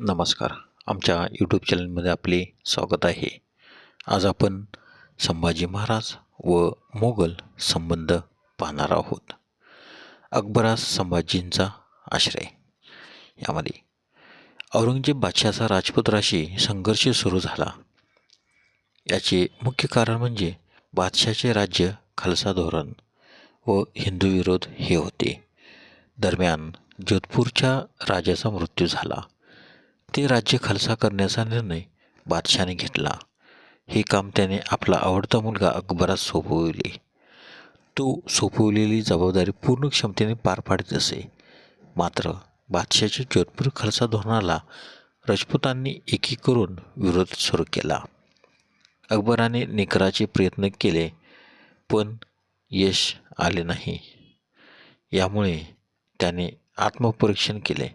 नमस्कार. आमच्या यूट्यूब चॅनलमध्ये आपले स्वागत आहे. आज आपण संभाजी महाराज व मोगल संबंध पाहणार आहोत. अकबरास संभाजींचा आश्रय. यामध्ये औरंगजेब बादशाचा राजपुत्राशी संघर्ष सुरू झाला. याचे मुख्य कारण म्हणजे बादशाचे राज्य खालसा धोरण व हिंदू विरोध हे होते. दरम्यान जोधपूरच्या राजाचा मृत्यू झाला. ते राज्य खालसा करण्याचा निर्णय बादशाने घेतला. हे काम त्याने आपला आवडता मुलगा अकबरास सोपविले. तो सोपवलेली जबाबदारी पूर्ण क्षमतेने पार पाडत असे. मात्र बादशाच्या जोधपूर खालसा धोरणाला राजपूतांनी एकी करून विरोध सुरू केला. अकबराने निकराचे प्रयत्न केले पण यश आले नाही. यामुळे त्याने आत्मपरीक्षण केले.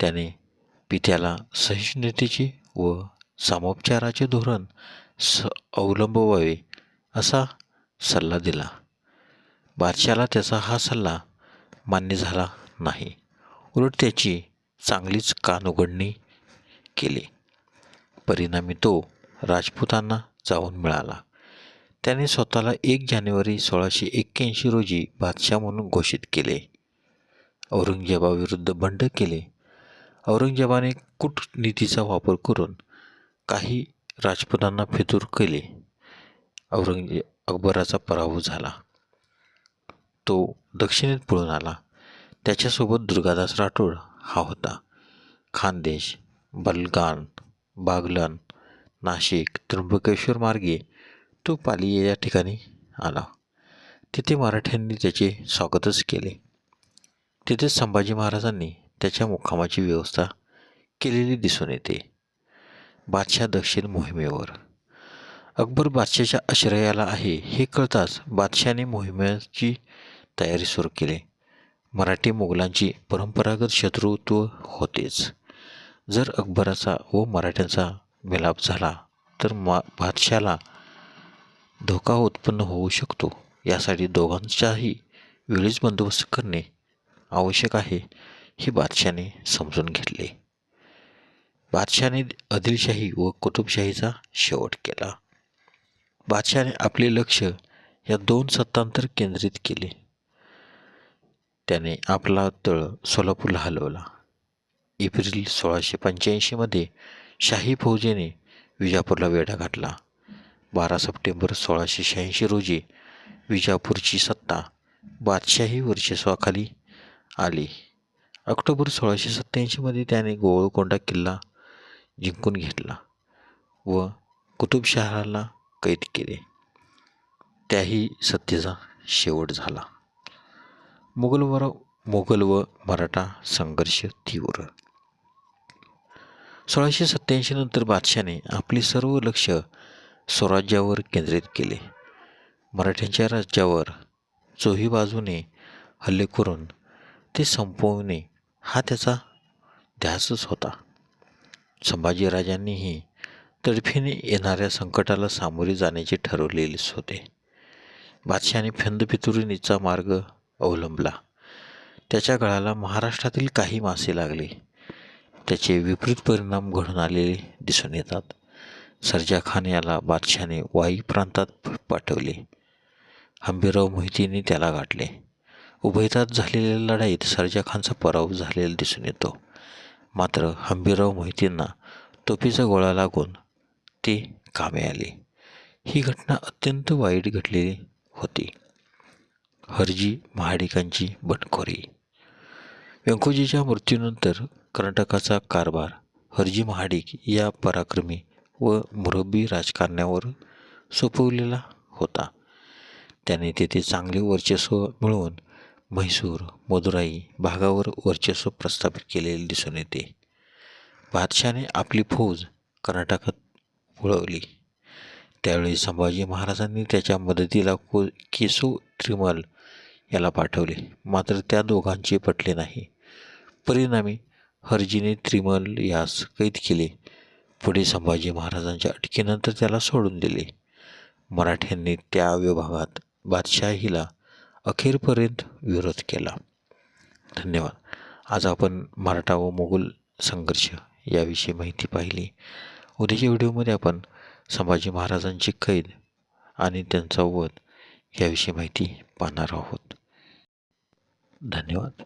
त्याने पित्याला सहिष्णुतेचे व सामोपचाराचे धोरण स अवलंबवावे असा सल्ला दिला. बादशाला त्याचा हा सल्ला मान्य झाला नाही. उलट त्याची चांगलीच कानउघडणी केली. परिणामी तो राजपुतांना जाऊन मिळाला. त्याने स्वतःला एक जानेवारी सोळाशे एक्क्याऐंशी रोजी बादशाह म्हणून घोषित केले. औरंगजेबाविरुद्ध बंड केले. औरंगजेबाने कूटनीतीचा वापर करून काही राजपुतांना फितूर केले. औरंगजेब अकबराचा पराभव झाला. तो दक्षिणेत पळून आला. त्याच्यासोबत दुर्गादास राठोड हा होता. खानदेश बलगान बागलन नाशिक त्र्यंबकेश्वर मार्गे तो पाली या ठिकाणी आला. तिथे मराठ्यांनी त्याचे स्वागतच केले. तिथे संभाजी महाराजांनी त्याच्या मुक्कामाची व्यवस्था केलेली दिसून येते. बादशाह दक्षिण मोहिमेवर. अकबर बादशाच्या आश्रयाला आहे हे कळताच बादशाने मोहिमेची तयारी सुरू केली. मराठी मुघलांची परंपरागत शत्रुत्व होतेच. जर अकबराचा व मराठ्यांचा मिलाप झाला तर मा बादशाला धोका उत्पन्न होऊ शकतो. यासाठी दोघांचाही वेळीच बंदोबस्त करणे आवश्यक आहे. हे बादशाने समजून घेतले. बादशाने आदिलशाही व कुतुबशाहीचा शेवट केला. बादशाने आपले लक्ष या दोन सत्तांतर केंद्रित केले. त्याने आपला तळ सोलापूरला हलवला. एप्रिल सोळाशे पंच्याऐंशीमध्ये शाही फौजेने विजापूरला वेढा घातला. बारा सप्टेंबर सोळाशे शहाऐंशी रोजी विजापूरची सत्ता बादशाही वर्चस्वाखाली आली. ऑक्टोबर सोळाशे सत्त्याऐंशीमध्ये त्याने गोवळकोंडा किल्ला जिंकून घेतला व कुतुबशहाला कैद केले. त्याही सत्तेचा शेवट झाला. मुघलवर मोगल व मराठा संघर्ष तीव्र. सोळाशे सत्त्याऐंशी नंतर बादशाने आपले सर्व लक्ष स्वराज्यावर केंद्रित केले. मराठ्यांच्या राज्यावर चोही बाजूने हल्ले करून ते संपवणे हा त्याचा ध्यासच होता. संभाजीराजांनीही तडफीने येणाऱ्या संकटाला सामोरे जाण्याचे ठरवलेलेच होते. बादशाने फंदपितुरीचा मार्ग अवलंबला. त्याच्या गळाला महाराष्ट्रातील काही मासे लागले. त्याचे विपरीत परिणाम घडून आलेले दिसून येतात. सरजा खान याला बादशाने वाई प्रांतात पाठवले. हंबीराव मोहितीने त्याला गाठले. उभयतात झालेल्या लढाईत सरजा खानचा पराभव झालेला दिसून येतो. मात्र हंबीरराव मोहितींना तोफीचा गोळा लागून ते कामे आले. ही घटना अत्यंत वाईट घडलेली होती. हरजी महाडिकांची बंडखोरी व्यंकोजीच्या मृत्यूनंतर कर्नाटकाचा कारभार हरजी महाडिक या पराक्रमी व मुरब्बी राजकारण्यावर सोपवलेला होता. त्याने तेथे चांगले वर्चस्व मिळवून म्हैसूर मदुराई भागावर वर्चस्व प्रस्थापित केलेले दिसून येते. बादशाने आपली फौज कर्नाटकात वळवली त्यावेळी संभाजी महाराजांनी त्याच्या मदतीला को केसो त्रिमल याला पाठवले. मात्र त्या दोघांचे पटले नाही. परिणामी हरजीने त्रिमल यास कैद केले. पुढे संभाजी महाराजांच्या अटकेनंतर त्याला सोडून दिले. मराठ्यांनी त्या विभागात बादशाहीला अखेरपर्यंत विरोध केला. धन्यवाद. आज आपण मराठा व मोगल संघर्ष याविषयी माहिती पाहिली. उद्याच्या व्हिडिओमध्ये आपण संभाजी महाराजांची कैद आणि त्यांचा वध याविषयी माहिती पाहणार आहोत. धन्यवाद.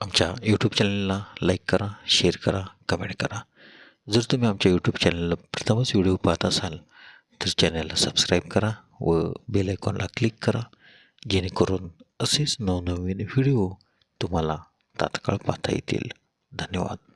आमच्या यूट्यूब चॅनलला लाईक करा शेअर करा कमेंट करा. जर तुम्ही आमच्या यूट्यूब चॅनलला प्रथमच व्हिडिओ पाहत असाल तर चॅनलला सबस्क्राईब करा व बेल आयकॉनला क्लिक करा. जेणेकरून असेच नवनवीन व्हिडिओ तुम्हाला तात्काळ पाहता येतील. धन्यवाद.